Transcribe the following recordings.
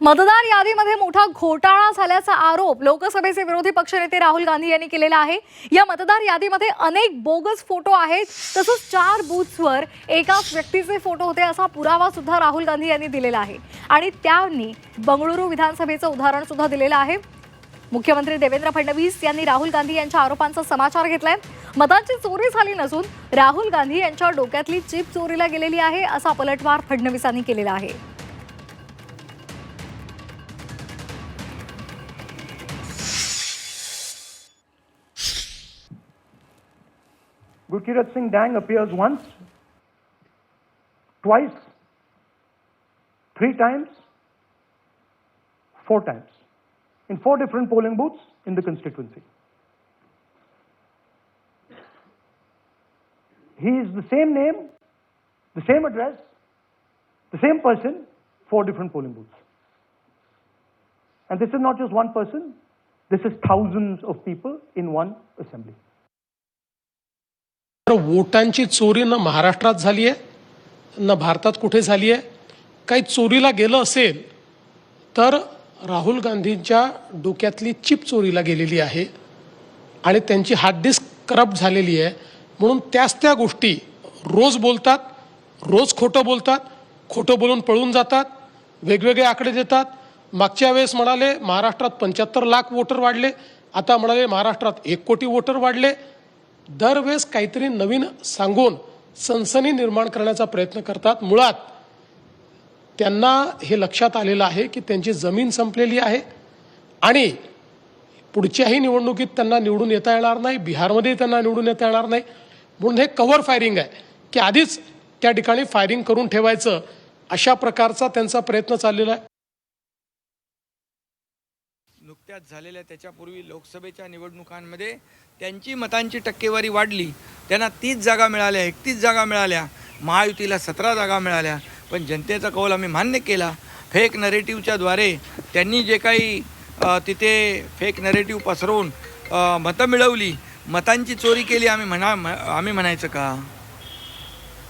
मतदार यादीमध्ये मोठा घोटाळा झाल्याचा आरोप लोकसभेचे विरोधी पक्षनेते राहुल गांधी यांनी केलेला आहे. या मतदार यादीमध्ये अनेक बोगस फोटो आहेत. तसंच चार बूथ्सवर एकाच व्यक्तीचे फोटो होते असा पुरावा सुद्धा राहुल गांधी यांनी दिलेला आहे. आणि त्यांनी बंगळुरू विधानसभेचं उदाहरण सुद्धा दिलेलं आहे. मुख्यमंत्री देवेंद्र फडणवीस यांनी राहुल गांधी यांच्या आरोपांचा समाचार घेतलाय. मतांची चोरी झाली नसून राहुल गांधी यांच्या डोक्यातली चिप चोरीला गेलेली आहे असा पलटवार फडणवीसांनी केलेला आहे. Gurkirat Singh Dang appears once, twice, three times, four times, in four different polling booths in the constituency. He is the same name, the same address, the same person, four different polling booths. And this is not just one person, this is thousands of people in one assembly. तर वोटांची चोरी न महाराष्ट्रात झाली आहे न भारतात कुठे झाली आहे? काही चोरीला गेलं असेल तर राहुल गांधींच्या डोक्यातली चिप चोरीला गेलेली आहे आणि त्यांची हार्ड डिस्क करप्ट झालेली आहे. म्हणून त्याच त्या गोष्टी रोज बोलतात रोज खोटं बोलतात खोटं बोलून पळून जातात वेगवेगळे आकडे देतात. मागच्या वेळेस म्हणाले महाराष्ट्रात पंच्याहत्तर लाख वोटर वाढले आता म्हणाले महाराष्ट्रात एक कोटी वोटर वाढले दरवेळेस काहीतरी नवीन सांगून सनसनी निर्माण करण्याचा प्रयत्न करतात. मुळात त्यांना हे लक्षात आलेलं आहे की त्यांची जमीन संपलेली आहे आणि पुढच्याही निवडणुकीत त्यांना निवडून येता येणार नाही बिहारमध्ये त्यांना निवडून येता येणार नाही. म्हणून हे कव्हर फायरिंग आहे की आधीच त्या ठिकाणी फायरिंग करून ठेवायचं अशा प्रकारचा त्यांचा प्रयत्न चाललेला आहे. नुकत्याच झालेल्या त्याच्यापूर्वी लोकसभेच्या निवडणुकांमध्ये त्यांची मतांची टक्केवारी वाढली. त्यांना तीस जागा मिळाल्या एकतीस जागा मिळाल्या. महायुतीला सतरा जागा मिळाल्या. पण जनतेचा कौल आम्ही मान्य केला. फेक नरेटिव्हच्याद्वारे त्यांनी जे काही तिथे फेक नरेटिव्ह पसरवून मतं मिळवली मतांची चोरी केली आम्ही म्हणा म- आम्ही म्हणायचं का?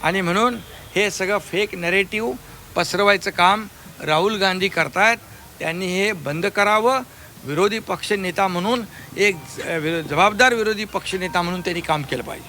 आणि म्हणून हे सगळं फेक नरेटिव्ह पसरवायचं काम राहुल गांधी करतायत. त्यांनी हे बंद करावं. विरोधी पक्षनेता म्हणून एक जबाबदार विरोधी पक्षनेता म्हणून त्यांनी काम केलं पाहिजे.